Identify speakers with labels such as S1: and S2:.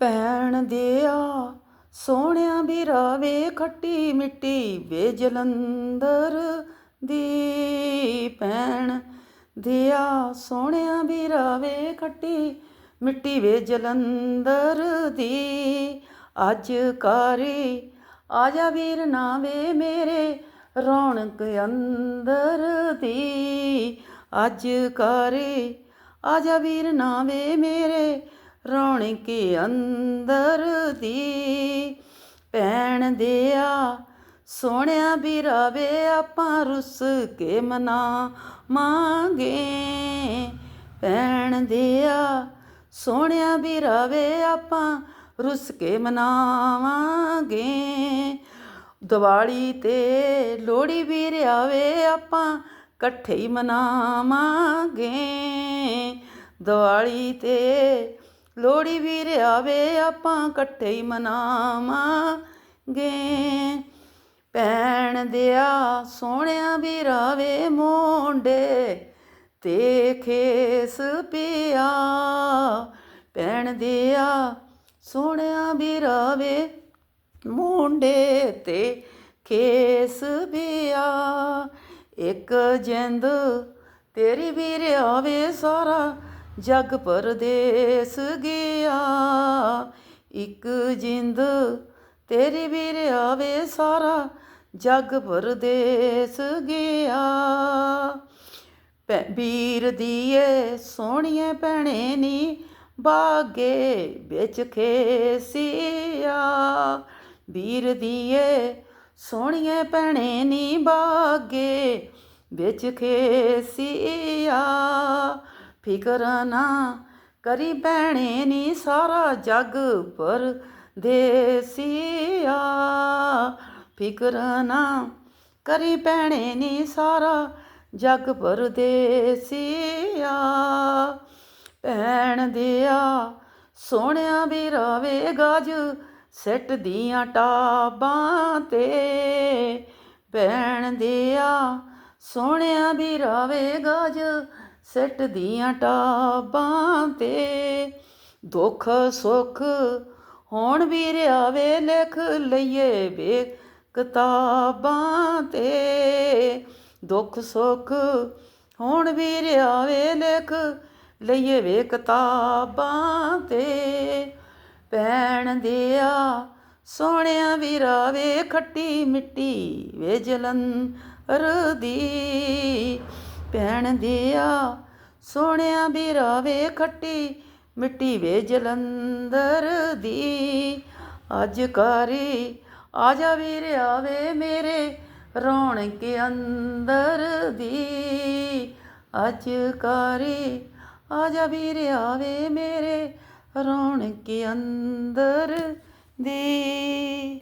S1: ਭੈਣ ਦਿਆ, ਸੋਹਣਿਆ ਵੀਰਾ ਵੇ ਖੱਟੀ ਮਿੱਟੀ ਵੇ ਜਲੰਧਰ ਦੀ। ਭੈਣ ਦਿਆ, ਸੋਹਣਿਆ ਵੀਰਾ ਵੇ ਖੱਟੀ ਮਿੱਟੀ ਵੇ ਜਲੰਧਰ ਦੀ। ਅੱਜ ਕਾਰੀ ਆਜਾ ਵੀਰ ਨਾ ਵੇ ਮੇਰੇ ਰੌਣਕ ਅੰਦਰ ਦੀ। ਅੱਜ ਕਾਰੀ ਆਜਾ ਵੀਰ ਨਾ ਵੇ ਮੇਰੇ ਰੌਣਕ ਅੰਦਰ ਦੀ। ਭੈਣ ਦਿਆ, ਸੋਹਣਿਆ ਵੀਰਾ ਵੇ ਆਪਾਂ ਰੁੱਸ ਕੇ ਮਨਾਵਾਂਗੇ ਭੈਣ ਦਿਆ, ਸੋਹਣਿਆ ਵੀਰਾ ਵੇ ਆਪਾਂ ਰੁੱਸ ਕੇ ਮਨਾਵਾਂਗੇ ਦੀਵਾਲੀ ਤੇ ਲੋਹੜੀ ਵੀ ਆਵੇ ਆਪਾਂ ਇਕੱਠੇ ਹੀ ਮਨਾਵਾਂਗੇ ਦੀਵਾਲੀ ਤੇ ਲੋਹੜੀ ਵੀਰ ਆਵੇ, ਆਪਾਂ ਇਕੱਠੇ ਹੀ ਮਨਾਵਾਂਗੇ। ਭੈਣ ਦਿਆ ਸੋਹਣਿਆ ਵੀਰਾ ਵੇ ਮੋਂਡੇ ਤੇ ਖੇਸ ਪਿਆ। ਭੈਣ ਦਿਆ ਸੋਹਣਿਆ ਵੀਰਾ ਵੇ ਮੁੰਡੇ ਤੇ ਖੇਸ ਪਿਆ। ਇੱਕ ਜਿੰਦ ਤੇਰੀ ਵੀਰ ਆਵੇ ਸਾਰਾ ਜਗ ਪਰਦੇਸ ਗਿਆ। ਇੱਕ ਜਿੰਦ ਤੇਰੀ ਵੀਰ ਆਵੇ ਸਾਰਾ, ਜਗ ਪਰਦੇਸ ਗਿਆ। ਵੀਰ ਦੀਏ, ਸੋਹਣੀਏ ਭੈਣੇ ਨੀ, ਬਾਗੇ ਵਿੱਚ ਖੇਸੀਆ। ਵੀਰ ਦੀਏ, ਸੋਹਣੀਏ ਭੈਣੇ ਨੀ, ਬਾਗੇ ਵਿੱਚ ਖੇਸੀਆ। ਫਿਕਰ ਨਾ ਕਰੀ ਭੈਣੇ ਨੀ ਸਾਰਾ ਜਗ ਪਰ ਦੇਸੀਆ। ਫਿਕਰ ਨਾ ਕਰੀ ਭੈਣੇ ਨੀ ਸਾਰਾ ਜਗ ਪਰਦੇਸੀਆ ਭੈਣ ਦਿਆ ਸੋਹਣਿਆ ਵੀਰਾ ਵੇ ਗਾਜ ਸੈੱਟ ਦੀਆਂ ਟਾਬਾਂ ਤੇ। ਭੈਣ ਦਿਆ ਸੋਹਣਿਆ ਵੀ ਰਵੇ ਗਾਜ ਸੈੱਟ ਦੀਆਂ ਟਾਬਾਂ ਤੇ। ਦੁੱਖ ਸੁੱਖ ਹੁਣ ਵੀਰ ਆਵੇ ਲਿਖ ਲਈਏ ਵੇ ਕਿਤਾਬਾਂ ਤੇ। ਦੁੱਖ ਸੁੱਖ ਹੁਣ ਵੀਰ ਆਵੇ ਲਿਖ ਲਈਏ ਵੇ ਕਿਤਾਬਾਂ ਤੇ। ਭੈਣ ਦਿਆ ਸੋਹਣਿਆ ਵੀਰਾ ਵੇ, ਖੱਟੀ ਮਿੱਟੀ ਵੇ ਜਲੰਧਰ ਦੀ। ਭੈਣ ਦਿਆ, ਸੋਹਣਿਆ ਵੀਰਾ ਵੇ ਖੱਟੀ, ਮਿੱਟੀ ਵੇ ਜਲੰਧਰ ਦੀ। ਅੱਜ ਕਾਰੀ ਜਾ ਵੀਰ, ਆਵੇ ਮੇਰੇ ਰੌਣਕ ਅੰਦਰ ਦੀ। ਅੱਜ ਕਾਰੀ ਜਾ ਵੀਰ, ਆਵੇ ਮੇਰੇ ਰੌਣਕ ਅੰਦਰ ਦੀ।